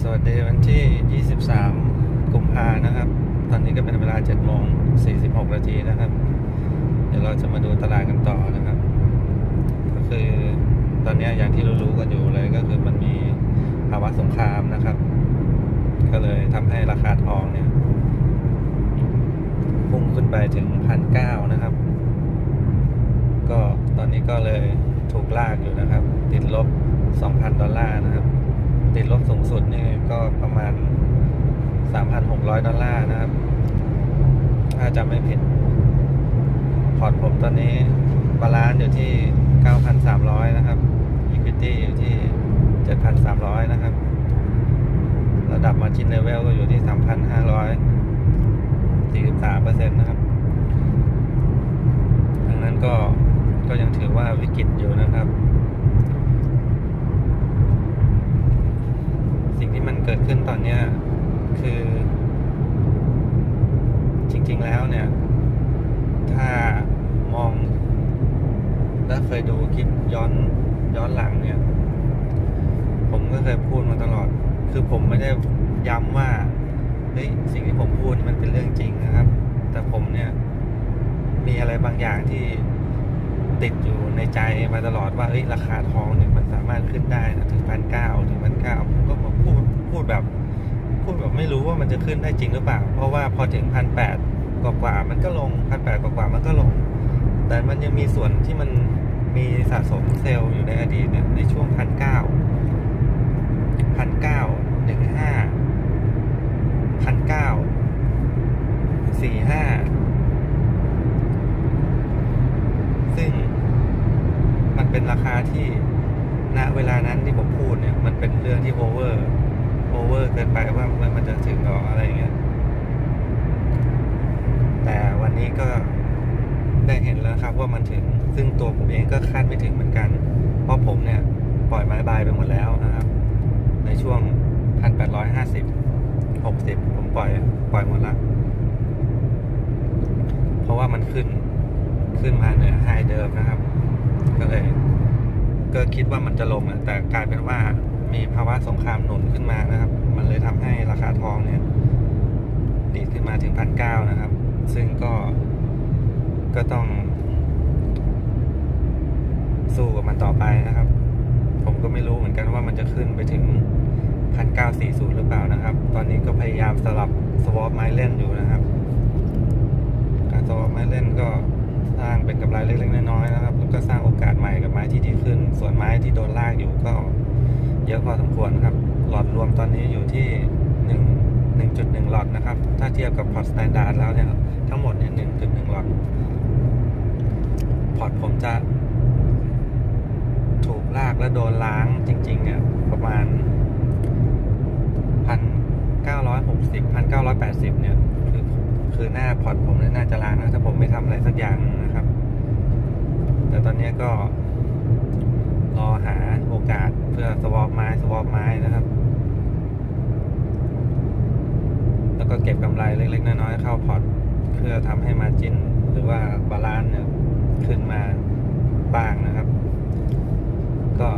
สวัสดีวันที่ 23 กุมภานะครับ ตอนนี้ก็เป็นเวลา7โมง46 นาทีนะครับ เดี๋ยวเราจะมาดูตลาดกันต่อนะครับ ก็คือตอนนี้อย่างที่รู้ๆกันอยู่เลยก็คือมันมีภาวะสงครามนะครับ ก็เลยทำให้ราคาทองเนี่ยพุ่งขึ้นไปถึงพันเก้านะครับ ก็ตอนนี้ก็เลยถูกลากอยู่นะครับ ติดลบ 2,000 ดอลลาร์นะครับ ติดลบสูงสุดนี่ก็ประมาณ 3,600 ดอลลาร์นะครับ ถ้าจำไม่ผิด พอร์ตผมตอนนี้บาลานซ์อยู่ที่ 9,300 นะครับ Equity อยู่ที่ 7,300 นะครับ ระดับ Margin Level ก็อยู่ที่ 3,500 43เปอร์เซ็นต์นะครับดังนั้นก็ก็ยังถือว่าวิกฤตอยู่นะครับ สิ่งที่มันเกิดขึ้นตอนเนี้ยคือ จริง ๆ แล้วเนี่ย ถ้ามอง และเคยดูคลิปย้อนย้อนหลังเนี่ย ผมก็เคยพูดมาตลอด คือผมไม่ได้ย้ำว่าเฮ้ยสิ่งที่ผมพูดมันเป็นเรื่องจริงนะครับ แต่ผมเนี่ย มีอะไรบางอย่างที่ติดอยู่ในใจมาตลอดว่าเอ้ยราคาทองเนี่ยมันสามารถขึ้นได้นะถึงพันเก้าถึงพันเก้าผมก็ พูดแบบพูดแบบไม่รู้ว่ามันจะขึ้นได้จริงหรือเปล่า เพราะว่าพอถึงพันแปดกว่ามันก็ลงพันแปดกว่ามันก็ลง แต่มันยังมีส่วนที่มันมีสะสมเซลล์อยู่ในอดีตเนี่ยในช่วงพันเก้าพันเก้าหนึ่งห้าพันเก้าสี่ห้า ซึ่งมันเป็นราคาที่ณเวลานั้นที่ผมพูดเนี่ย มันเป็นเรื่องที่โอเวอร์โอเวอร์เกินไปว่ามันมันจะถึงหรออะไรอย่างเงี้ย แต่วันนี้ก็ได้เห็นแล้วครับว่ามันถึง ซึ่งตัวผมเองก็คาดไม่ถึงเหมือนกัน เพราะผมเนี่ย ปล่อยไม้บายไปหมดแล้วนะครับ ในช่วงพันแปดร้อยห้า สิบหกสิบผมปล่อย ปล่อยหมดละ เพราะว่ามันขึ้นขึ้นมาเหนือไฮเดิมนะครับ ก็เลย ก็คิดว่ามันจะลงอะแต่กลายเป็นว่ามีภาวะสงครามหนุนขึ้นมานะครับ มันเลยทำให้ราคาทองเนี่ย ดีขึ้นมาถึงพันเก้านะครับ ซึ่งก็ก็ต้อง สู้กับมันต่อไปนะครับ ผมก็ไม่รู้เหมือนกันว่ามันจะขึ้นไปถึง พันเก้าสี่ศูนย์หรือเปล่านะครับ ตอนนี้ก็พยายามสลับสวอปไม้เล่นอยู่นะครับ การสวอปไม้เล่นก็สร้างเป็นกำไรเล็กๆน้อยๆนะครับแล้วก็สร้างโอกาสใหม่กับไม้ที่ดีขึ้น ส่วนไม้ที่โดนลากอยู่ก็เยอะพอสมควรครับ หลอดรวมตอนนี้อยู่ที่หนึ่งหลอดนะครับ ถ้าเทียบกับพอร์ตสแตนดาร์ดแล้วเนี่ยทั้งหมดเนี่ยหนึ่งจุดหนึ่งหลอด พอร์ตผมจะถูกลากและโดนล้างจริงๆเนี่ยประมาณ 960 1980 เนี่ย คือคือหน้าพอร์ผมเนี่น่าจะล้านนะถ้าผมไม่ทำอะไรสักอย่างนะครับ แต่ตอนนี้ก็ รอหาโอกาสเพื่อสวอปไม้สวอปไม้นะครับ แล้วก็เก็บกำไรเล็ก ๆ น้อยๆเข้าพอร์เพื่อทำให้มาจินหรือว่าบาลานซ์เนี่ยขึ้นมาบ้างนะครับ ก็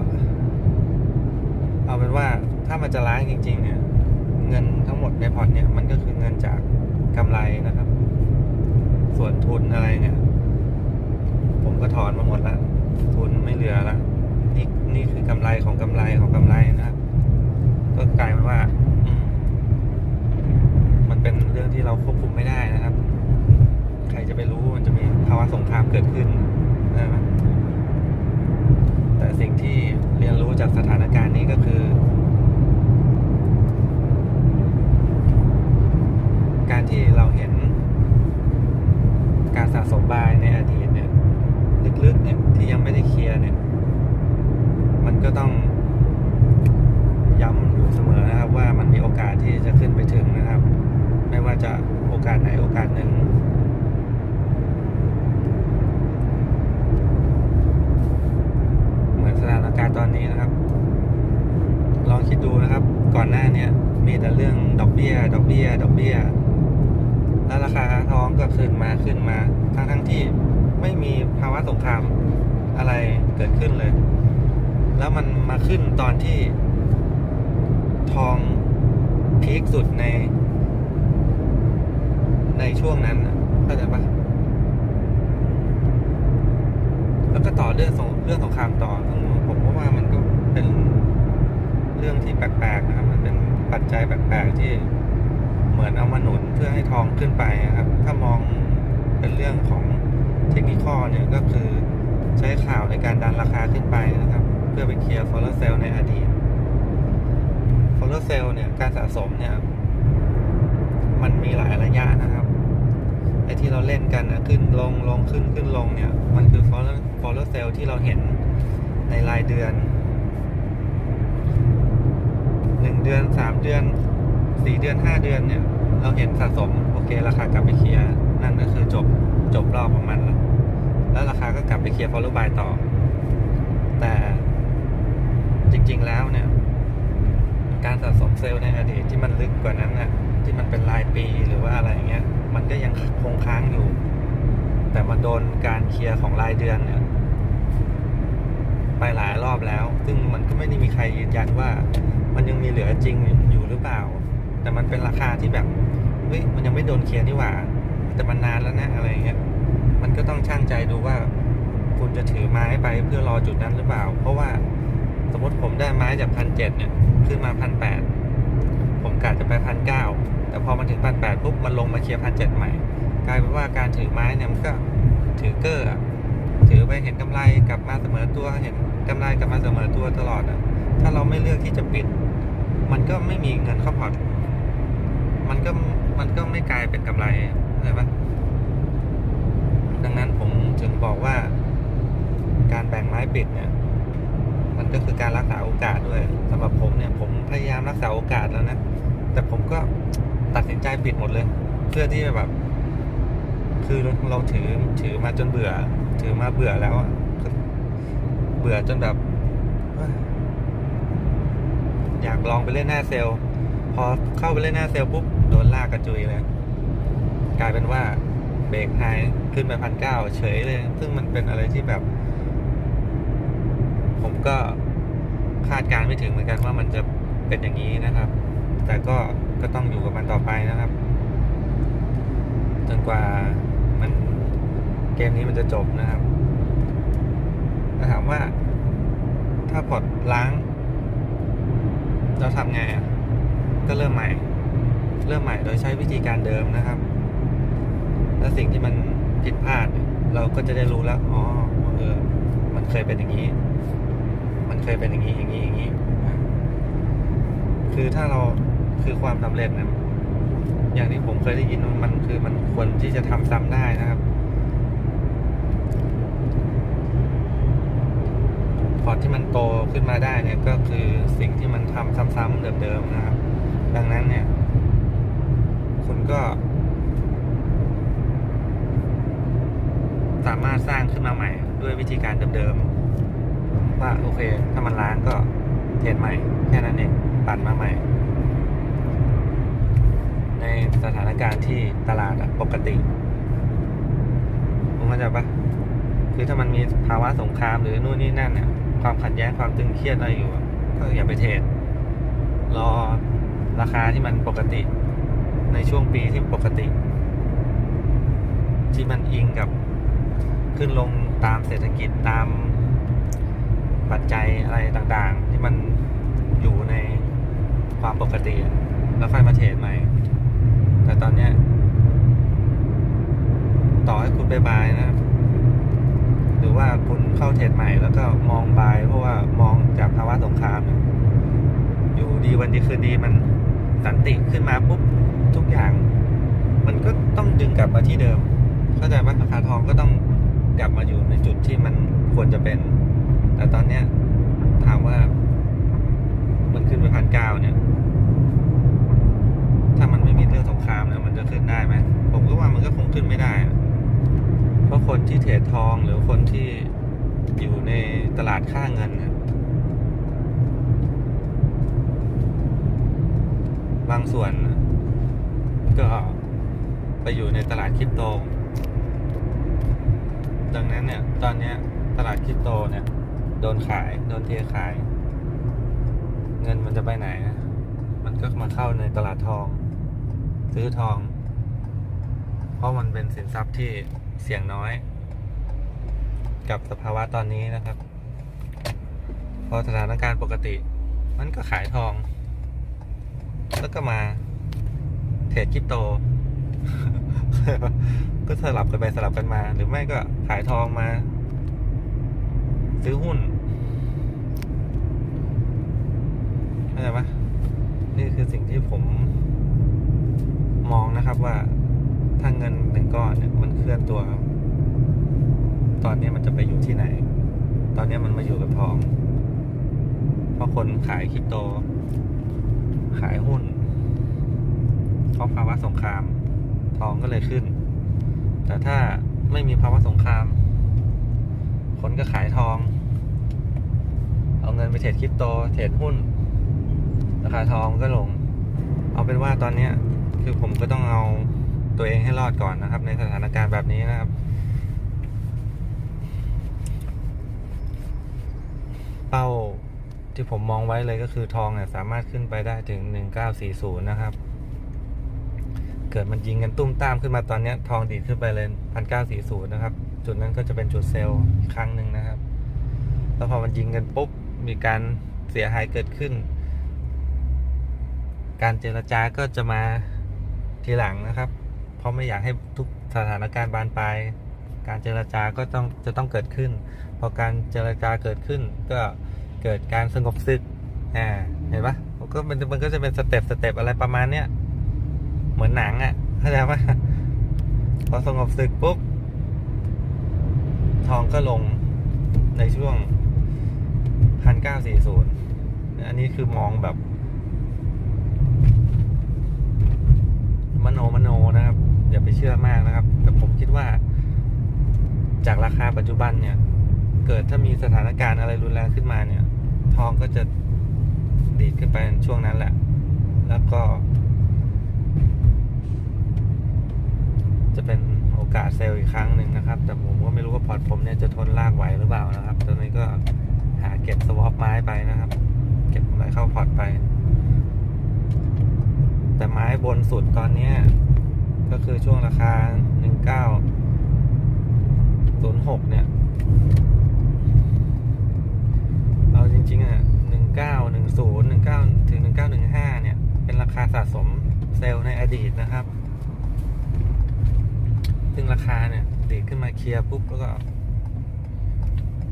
เอาเป็นว่าถ้ามันจะล้างจริง ๆ เนี่ย งินทั้งหมดในพอร์ตเนี่ยมันก็คือเงินจากกำไรนะครับ ส่วนทุนอะไรเนี่ย ผมก็ถอนมาหมดแล้วทุนไม่เหลือแล้วนี่นี่คือกำไรของกำไรของกำไรนะครับ ก็กลายเป็นว่าอืมันเป็นเรื่องที่เราควบคุมไม่ได้นะครับ ใครจะไปรู้มันจะมีภาวะสงครามเกิดขึ้นนะไหมแต่สิ่งที่เรียนรู้จากสถานการณ์นี้ก็คือ การที่เราเห็น การสะสมบายในอดีตเนี่ย ลึกๆเนี่ยที่ยังไม่ได้เคลียร์เนี่ย มันก็ต้องย้ำอยู่เสมอนะครับว่ามันมีโอกาสที่จะขึ้นไปถึงนะครับ ไม่ว่าจะโอกาสไหนโอกาสหนึ่ง เหมือนสถานการณ์ตอนนี้นะครับ ลองคิดดูนะครับ ก่อนหน้าเนี้ยมีแต่เรื่องดอกเบี้ย ดอกเบี้ย ดอกเบี้ย แล้วราคาทองก็ขึ้นมาขึ้นมา ทั้งทั้งๆที่ไม่มีภาวะสงครามอะไรเกิดขึ้นเลย แล้วมันมาขึ้นตอนที่ทองพีคสุดใน ในช่วงนั้นเข้าใจปะแล้วก็ต่อเรื่องสงเรื่องสงครามต่อผมก็ว่ามันก็เป็นเรื่องที่แปลกๆนะครับ มันเป็นปัจจัยแปลกๆที่เหมือนเอามาหนุนเพื่อให้ทองขึ้นไปนะครับ ถ้ามองเป็นเรื่องของเทคนิคอเนี่ยก็คือใช้ข่าวในการดันราคาขึ้นไปนะครับ เพื่อไปเคลียร์ฟอลเซลในอดีตฟอลเซลเนี่ยการสะสมเนี่ย มันมีหลายระยะนะครับไอที่เราเล่นกันนะขึ้นลงลงขึ้นขึ้นลงเนี่ย มันคือ follow follow cell ที่เราเห็นในรายเดือนหนึ่งเดือนสามเดือนสี่เดือนห้าเดือนเนี่ย เราเห็นสะสมโอเค ราคากลับไปเคลียร์นั่นก็คือจบจบรอบของมันแล้วแล้วราคาก็กลับไปเคลียร์ follow buy ต่อ แต่ จริง ๆ แล้วเนี่ยการสะสมเซลล์ในอดีตที่มันลึกกว่านั้นน่ะที่มันเป็นรายปีหรือว่าอะไรเงี้ย มันก็ยังคงค้างอยู่ แต่มาโดนการเคลียร์ของรายเดือนเนี่ย ไปหลายรอบแล้ว ซึ่งมันก็ไม่ได้มีใครยืนยันว่า มันยังมีเหลือจริงอยู่หรือเปล่า แต่มันเป็นราคาที่แบบเฮ้ยมันยังไม่โดนเคลียร์นี่หว่า แต่มันนานแล้วนะอะไรเงี้ย มันก็ต้องช่างใจดูว่า คุณจะถือไม้ไปเพื่อรอจุดนั้นหรือเปล่า เพราะว่า สมมติผมได้ไม้จากพันเจ็ดเนี่ยขึ้นมาพันแปดผมกะจะไปพันเก้าแต่พอมันถึงพันแปดปุ๊บมันลงมาเคลียร์พันเจ็ดใหม่ กลายเป็นว่าการถือไม้เนี่ยมันก็ถือเกอร์อถือไปเห็นกำไรกลับมาเสมอตัวเห็นกำไรกลับมาเสมอตัวตลอดอะถ้าเราไม่เลือกที่จะปิด มันก็ไม่มีเงินเข้าพอร์ตมันก็มันก็ไม่กลายเป็นกำไรเข้าใจปะดังนั้นผมถึงบอกว่า การแบ่งไม้ปิดเนี่ย มันก็คือการรักษาโอกาสด้วยสำหรับผมเนี่ย ผมพยายามรักษาโอกาสแล้วนะ แต่ผมก็ตัดสินใจปิดหมดเลย เพื่อที่แบบ คือเราถือถือมาจนเบื่อ ถือมาเบื่อแล้วอะเบื่อจนแบบอยากลองไปเล่นหน้าเซลพอเข้าไปเล่นหน้าเซลปุ๊บโดนลากกระจุยเลยกลายเป็นว่าเบรกไฮขึ้นไปพันเก้าเฉยเลย ซึ่งมันเป็นอะไรที่แบบ ผมก็คาดการณ์ไม่ถึงเหมือนกันว่ามันจะเป็นอย่างนี้นะครับ แต่ก็ก็ต้องอยู่กับมันต่อไปนะครับ จนกว่ามันเกมนี้มันจะจบนะครับถ้าถามว่าถ้าพอร์ตล้างเราทำไงอะก็เริ่มใหม่ เริ่มใหม่โดยใช้วิธีการเดิมนะครับ และสิ่งที่มันผิดพลาด เราก็จะได้รู้แล้วอ๋อเออมันเคยเป็นอย่างนี้ เคยเป็นอย่างนี้อย่างนี้อย่างนี้ คือถ้าเราคือความสำเร็จเนะอย่างที่ผมเคยได้ยินมันคือมันควรที่จะทำซ้ำได้นะครับ พอที่มันโตขึ้นมาได้เนี่ยก็คือสิ่งที่มันทำซ้ำๆเดิมๆนะครับ ดังนั้นเนี่ย คุณก็ สามารถสร้างขึ้นมาใหม่ด้วยวิธีการเดิมๆ ว่าโอเค ถ้ามันล้างก็เทรดใหม่ แค่นั้นเองปั่นมาใหม่ ในสถานการณ์ที่ตลาดปกติผมเข้าใจปะคือถ้ามันมีภาวะสงครามหรือนู่นนี่นั่นเนี่ยความขัดแย้งความตึงเครียดอะไรอยู่ ก็อย่าไปเทรดรอราคาที่มันปกติ ในช่วงปีที่ปกติ ที่มันอิงกับขึ้นลงตามเศรษฐกิจตาม ปัจจัยอะไรต่างๆ ที่มันอยู่ในความปกติ แล้วค่อยมาเทรดใหม่ แต่ตอนเนี้ยต่อให้คุณไปบายนะ หรือว่าคุณเข้าเทรดใหม่แล้วก็มองบาย เพราะว่ามองจากภาวะสงครามเนี่ยอยู่ดีวันดีคืนดีมันสันติขึ้นมาปุ๊บทุกอย่าง มันก็ต้องดึงกลับมาที่เดิม เข้าใจว่าราคาทองก็ต้องกลับมาอยู่ในจุดที่มันควรจะเป็น แต่ตอนเนี้ยถามว่า มันขึ้นไปพันเก้าเนี่ย ถ้ามันไม่มีเรื่องสงครามเนี่ยมันจะขึ้นได้ไหมผมก็ว่ามันก็คงขึ้นไม่ได้ เพราะคนที่เทรดทองหรือคนที่อยู่ในตลาดค่าเงินเนี่ยบางส่วนก็ไปอยู่ในตลาดคริปโต ดังนั้นเนี่ย ตอนนี้ตลาดคริปโตเนี่ย โดนขาย โดนเทขาย เงินมันจะไปไหนอะมันก็มาเข้าในตลาดทอง ซื้อทอง เพราะมันเป็นสินทรัพย์ที่เสี่ยงน้อย กับสภาวะตอนนี้นะครับ พอสถานการณ์ปกติ มันก็ขายทอง แล้วก็มาเทรดคริปโตก็สลับกันไปสลับกันมา หรือไม่ก็ขายทองมา ซื้อหุ้น เข้าใจปะนี่คือสิ่งที่ผมมองนะครับว่าถ้าเงินหนึ่งก้อนเนี่ยมันเคลื่อนตัว ตอนนี้มันจะไปอยู่ที่ไหน ตอนนี้มันมาอยู่กับทอง เพราะคนขายคริปโต ขายหุ้นเพราะภาวะสงคราม ทองก็เลยขึ้น แต่ถ้าไม่มีภาวะสงคราม คนก็ขายทอง เอาเงินไปเทรดคริปโต เทรดหุ้น ราคาทองก็ลง เอาเป็นว่าตอนเนี้ยคือผมก็ต้องเอาตัวเองให้รอดก่อนนะครับ ในสถานการณ์แบบนี้นะครับ เป้าที่ผมมองไว้เลยก็คือทองเนี่ยสามารถขึ้นไปได้ถึง 1940 นะครับ เกิดมันยิงกันตุ้มตามขึ้นมาตอนนี้ทองดีดขึ้นไปเลย1940 นะครับ จุดนั้นก็จะเป็นจุดเซลล์ครั้งหนึ่งนะครับ แล้วพอมันยิงกันปุ๊บ มีการเสียหายเกิดขึ้น การเจรจาก็จะมาทีหลังนะครับ เพราะไม่อยากให้ทุกสถานการณ์บานปลาย การเจรจาก็ต้องจะต้องเกิดขึ้น พอการเจรจาเกิดขึ้น ก็เกิดการสงบศึก อ่า เห็นปะมันก็มันมันก็จะเป็นสเต็ปสเต็ปอะไรประมาณเนี้ย เหมือนหนังอะ่ะ เข้าใจปะพอสงบศึกปุ๊บ ทองก็ลงในช่วงพันเก้าสี่ศูนย์อันนี้คือมองแบบ มโนมโนนะครับอย่าไปเชื่อมากนะครับ แต่ผมคิดว่า จากราคาปัจจุบันเนี่ย เกิดถ้ามีสถานการณ์อะไรรุนแรงขึ้นมาเนี่ย ทองก็จะดีดขึ้นไปช่วงนั้นแหละ แล้วก็ จะเป็นโอกาสเซลล์อีกครั้งหนึ่งนะครับ แต่ผมก็ไม่รู้ว่าพอร์ตผมเนี่ยจะทนลากไหวหรือเปล่านะครับ ตอนนี้ก็หาเก็บสวอปไม้ไปนะครับ เก็บอะไรเข้าพอร์ตไป แต่ไม้บนสุดตอนนี้ก็คือช่วงราคา 1906 เนี่ย เอาจริงๆอะ1910 19ถึง1915 เนี่ย เป็นราคาสะสมเซลล์ในอดีตนะครับ ซึ่งราคาเนี่ยดีขึ้นมาเคลียร์ปุ๊บ แล้วก็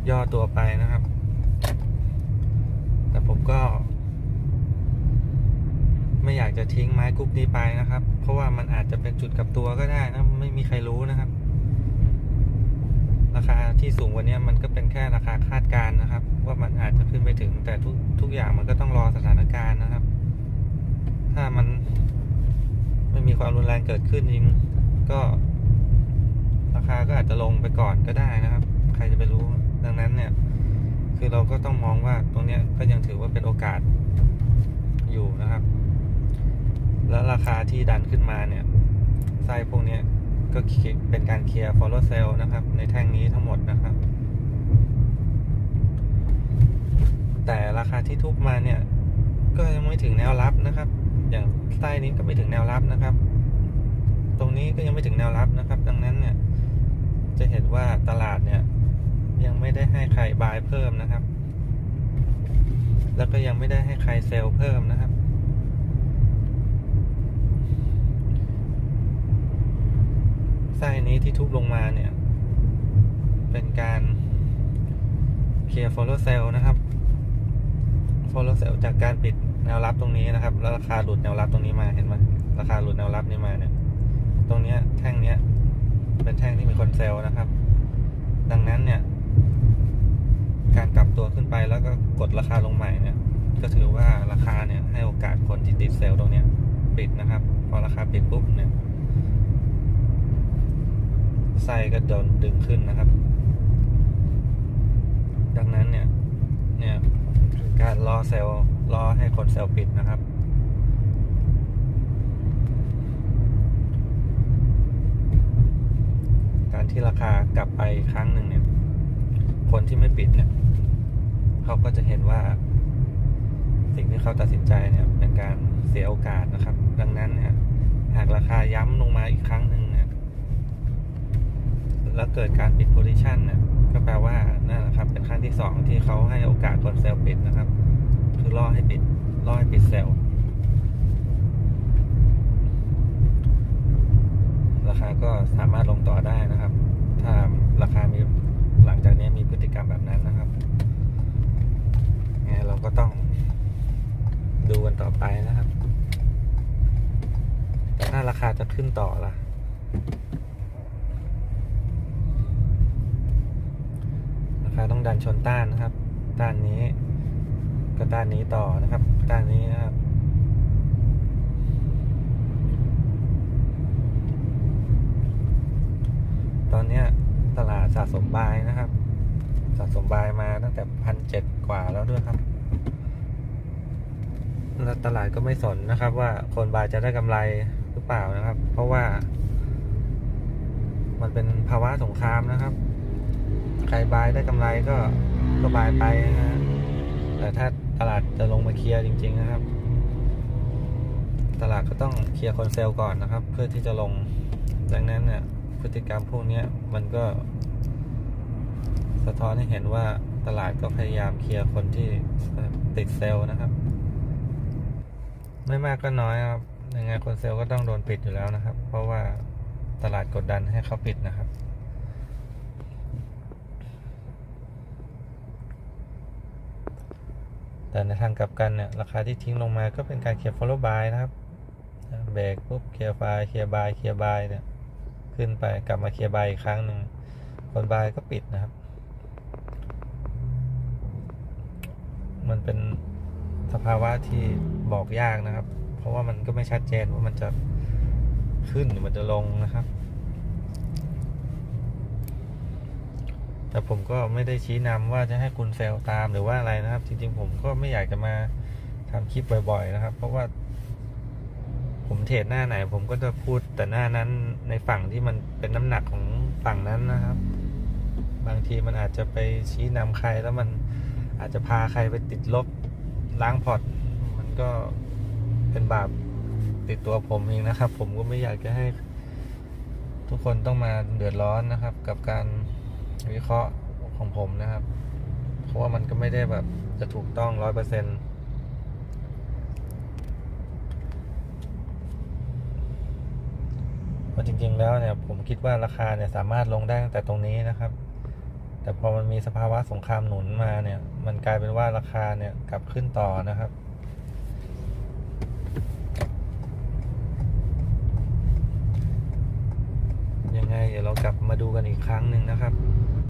ย่อตัวไปนะครับ แต่ผมก็ ไม่อยากจะทิ้งไม้กรุ๊ปนี้ไปนะครับ เพราะว่ามันอาจจะเป็นจุดกับตัวก็ได้นะ ไม่มีใครรู้นะครับ ราคาที่สูงกว่านี้มันก็เป็นแค่ราคาคาดการณ์นะครับ ว่ามันอาจจะขึ้นไปถึง แต่ทุกทุกอย่างมันก็ต้องรอสถานการณ์นะครับ ถ้ามันไม่มีความรุนแรงเกิดขึ้นจริงก็ ราคาก็อาจจะลงไปก่อนก็ได้นะครับ ใครจะไปรู้ดังนั้นเนี่ย คือเราก็ต้องมองว่าตรงเนี้ยก็ยังถือว่าเป็นโอกาสอยู่นะครับ แล้วราคาที่ดันขึ้นมาเนี่ยไส้พวกนี้ก็เป็นการเคลียร์ follow sell นะครับ ในแท่งนี้ทั้งหมดนะครับ แต่ราคาที่ทุบมาเนี่ย ก็ยังไม่ถึงแนวรับนะครับ อย่างไส้นี้ก็ไม่ถึงแนวรับนะครับ ตรงนี้ก็ยังไม่ถึงแนวรับนะครับ ดังนั้นเนี่ย จะเห็นว่าตลาดเนี่ย ยังไม่ได้ให้ใครบายเพิ่มนะครับ แล้วก็ยังไม่ได้ให้ใครเซลล์เพิ่มนะครับ ไส้นี้ที่ทุบลงมาเนี่ย เป็นการเคลียร์ follow sell นะครับ follow sell จากการปิดแนวรับตรงนี้นะครับ แล้วราคาหลุดแนวรับตรงนี้มาเห็นไหมราคาหลุดแนวรับนี้มาเนี่ย ตรงเนี้ยแท่งเนี้ย เป็นแท่งที่มีคนเซลล์นะครับ ดังนั้นเนี่ย การกลับตัวขึ้นไปแล้วก็กดราคาลงใหม่เนี่ย ก็ถือว่าราคาเนี่ยให้โอกาสคนที่ติดเซลล์ตรงเนี้ย ปิดนะครับ พอราคาปิดปุ๊บเนี่ย ไส้ก็โดนดึงขึ้นนะครับ ดังนั้นเนี่ย เนี่ยการรอเซลล์รอให้คนเซลล์ปิดนะครับ การที่ราคากลับไปครั้งหนึ่งเนี่ย คนที่ไม่ปิดเนี่ย เขาก็จะเห็นว่าสิ่งที่เขาตัดสินใจเนี่ย เป็นการเสียโอกาสนะครับ ดังนั้นเนี่ย หากราคาย้ำลงมาอีกครั้งหนึ่ง แล้วเกิดการปิดโพซิชันนี่ยก็แปลว่านั่นแหละครับ เป็นครั้งที่สองที่เขาให้โอกาสคนเซลล์ปิดนะครับ คือล่อให้ปิดล่อให้ปิดเซลล์ราคาก็สามารถลงต่อได้นะครับ ถ้าราคามีหลังจากนี้มีพฤติกรรมแบบนั้นนะครับไงเราก็ต้องดูกันต่อไปนะครับ แต่ถ้าราคาจะขึ้นต่อล่ะ ราคาต้องดันชนต้านนะครับต้านนี้ก็ต้านนี้ต่อนะครับต้านนี้นะครับตอนนี้ตลาดสะสมบายนะครับ สะสมบายมาตั้งแต่พันเจ็ดกว่าแล้วด้วยครับแล้วตลาดก็ไม่สนนะครับ ว่าคนบายจะได้กำไรหรือเปล่านะครับ เพราะว่า มันเป็นภาวะสงครามนะครับ ใครบายได้กำไรก็ก็บายไปนะฮะแต่ถ้าตลาดจะลงมาเคลียร์จริง ๆ นะครับ ตลาดก็ต้องเคลียร์คนเซลล์ก่อนนะครับ เพื่อที่จะลงดังนั้นเนี่ยพฤติกรรมพวกนี้มันก็ สะท้อนให้เห็นว่าตลาดก็พยายามเคลียร์คนที่ติดเซลล์นะครับ ไม่มากก็น้อยครับยังไงคนเซลล์ก็ต้องโดนปิดอยู่แล้วนะครับ เพราะว่าตลาดกดดันให้เขาปิดนะครับ แต่ในทางกลับกันเนี่ยราคาที่ทิ้งลงมาก็เป็นการเคลียร์ follow buy นะครับเบรกปุ๊บเคลียร์ไฟเคลียร์บายเคลียร์บายเนี่ยขึ้นไปกลับมาเคลียร์บายอีกครั้งหนึ่งคนบายก็ปิดนะครับ มันเป็นสภาวะที่บอกยากนะครับ เพราะว่ามันก็ไม่ชัดเจนว่ามันจะขึ้นหรือมันจะลงนะครับ แต่ผมก็ไม่ได้ชี้นำว่าจะให้คุณเซลตามหรือว่าอะไรนะครับ จริงๆผมก็ไม่อยากจะมาทำคลิปบ่อย ๆ นะครับ เพราะว่า ผมเทรดหน้าไหน ผมก็จะพูดแต่หน้านั้นในฝั่งที่มันเป็นน้ำหนักของฝั่งนั้นนะครับ บางทีมันอาจจะไปชี้นำใครแล้วมันอาจจะพาใครไปติดลบล้างพอร์ตมันก็เป็นบาปติดตัวผมเองนะครับ ผมก็ไม่อยากจะให้ทุกคนต้องมาเดือดร้อนนะครับ กับการ วิเคราะห์ของผมนะครับ เพราะว่ามันก็ไม่ได้แบบจะถูกต้องร้อยเปอร์เซ็นต์เพราะจริง ๆ แล้วเนี่ยผมคิดว่าราคาเนี่ยสามารถลงได้ตั้งแต่ตรงนี้นะครับ แต่พอมันมีสภาวะสงครามหนุนมาเนี่ย มันกลายเป็นว่าราคาเนี่ยกลับขึ้นต่อนะครับ ยังไงเดี๋ยวเรากลับมาดูกันอีกครั้งหนึ่งนะครับ